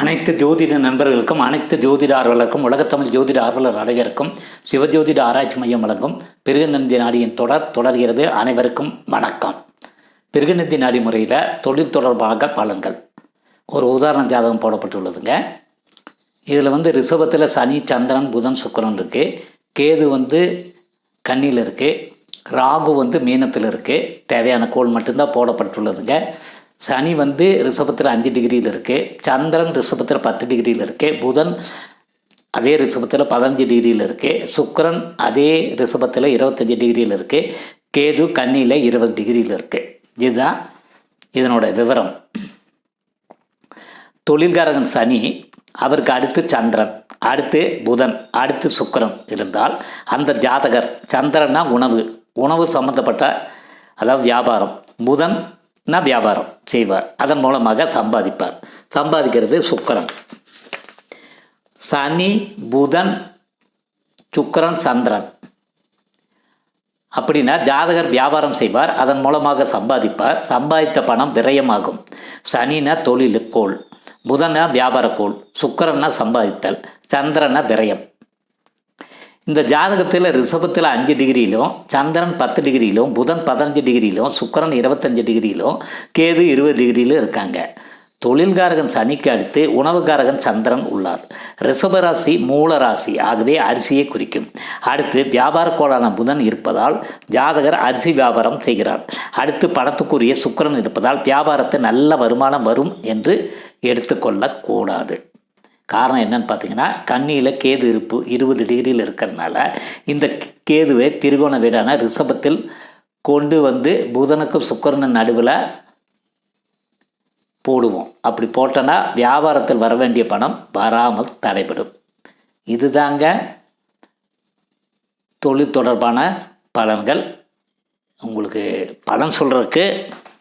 அனைத்து ஜோதிட நண்பர்களுக்கும் அனைத்து ஜோதிட ஆர்வலருக்கும் உலகத்தமிழ் ஜோதிட ஆர்வலர் அனைவருக்கும் சிவஜோதிட ஆராய்ச்சி மையம் வழங்கும் பிருகநந்தி நாடியின் தொடர் தொடர்கிறது அனைவருக்கும் வணக்கம். பிருகநந்தி நாடி முறையில் தொழில் தொடர்பாக பலன்கள். ஒரு உதாரண ஜாதகம் போடப்பட்டுள்ளதுங்க. இதில் வந்து ரிஷபத்தில் சனி சந்திரன் புதன் சுக்கரன் இருக்குது கேது வந்து கன்னியில் இருக்குது ராகு வந்து மீனத்தில் இருக்குது தேவையான கோல் மட்டும்தான் போடப்பட்டுள்ளதுங்க. சனி வந்து ரிஷபத்தில் அஞ்சு டிகிரியில் இருக்குது சந்திரன் ரிஷபத்தில் பத்து டிகிரியில் இருக்குது புதன் அதே ரிஷபத்தில் பதினஞ்சு டிகிரியில் இருக்குது சுக்கரன் அதே ரிஷபத்தில் இருபத்தஞ்சி டிகிரியில் இருக்குது கேது கன்னியில் இருபது டிகிரியில் இருக்குது இதுதான் இதனோட விவரம். தொழில்காரகன் சனி அவருக்கு அடுத்து சந்திரன் அடுத்து புதன் அடுத்து சுக்கரன் இருந்தால் அந்த ஜாதகர் சந்திரன்னா உணவு. உணவு சம்மந்தப்பட்ட அதாவது வியாபாரம். புதன் நான் வியாபாரம்? செய்வார். அதன் மூலமாக சம்பாதிப்பார். சம்பாதிக்கிறது சுக்கரன். சனி புதன் சுக்கிரன் சந்திரன். அப்படின்னா ஜாதகர் வியாபாரம் செய்வார். அதன் மூலமாக சம்பாதிப்பார். சம்பாதித்த பணம் விரயமாகும். சனினா தொழிலுக்கோள். புதனா வியாபாரக்கோள். சுக்கரன்னா சம்பாதித்தல். சந்திரனா விரயம். இந்த ஜாதகத்தில் ரிஷபத்தில் அஞ்சு டிகிரியிலும் சந்திரன் பத்து டிகிரியிலும் புதன் பதினஞ்சு டிகிரியிலும் சுக்கரன் இருபத்தஞ்சு டிகிரியிலும் கேது இருபது டிகிரியிலும் இருக்காங்க. தொழில்காரகன் சனிக்கு அடுத்து உணவுக்காரகன் சந்திரன் உள்ளார். ரிஷபராசி மூலராசி ஆகவே அரிசியை குறிக்கும். அடுத்து வியாபார கோளான புதன் இருப்பதால் ஜாதகர் அரிசி வியாபாரம் செய்கிறார். அடுத்து பணத்துக்குரிய சுக்கரன் இருப்பதால் வியாபாரத்தை நல்ல வருமானம் வரும் என்று எடுத்துக்கொள்ளக்கூடாது. காரணம் என்னன்னு பார்த்தீங்கன்னா கண்ணியில் கேது இருப்பு இருபது டிகிரியில் இருக்கிறதுனால இந்த கேதுவை திருகோண வீடான ரிஷபத்தில் கொண்டு வந்து புதனுக்கும் சுக்கரனின் நடுவில் போடுவோம். அப்படி போட்டோன்னா வியாபாரத்தில் வர வேண்டிய பணம் வராமல் தடைபடும். இதுதாங்க தொழில் தொடர்பான பலன்கள். உங்களுக்கு பலன் சொல்கிறதுக்கு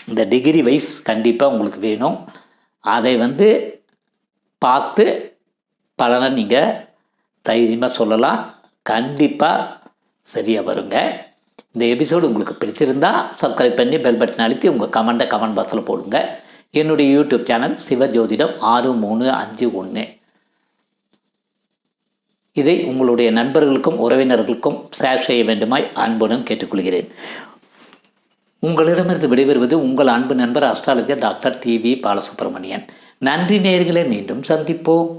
இந்த டிகிரி வைஸ் கண்டிப்பாக உங்களுக்கு வேணும். அதை வந்து பார்த்து பலனை நீங்கள் தைரியமாக சொல்லலாம். கண்டிப்பாக சரியாக வருங்க. இந்த எபிசோடு உங்களுக்கு பிடிச்சிருந்தா சப்ஸ்கிரைப் பண்ணி பெல் பட்டன் அழுத்தி உங்கள் கமெண்ட்டை கமெண்ட் பாக்ஸில் போடுங்க. என்னுடைய யூடியூப் சேனல் சிவஜோதிடம் ஆறு மூணு அஞ்சு ஒன்று. இதை உங்களுடைய நண்பர்களுக்கும் உறவினர்களுக்கும் ஷேர் செய்ய வேண்டுமாய் அன்புடன் கேட்டுக்கொள்கிறேன். உங்களிடமிருந்து விடைபெறுவது உங்கள் அன்பு நண்பர் அஸ்ட்ராலஜர் டாக்டர் டிவி பாலசுப்ரமணியன். நன்றி நேர்களை மீண்டும் சந்திப்போம்.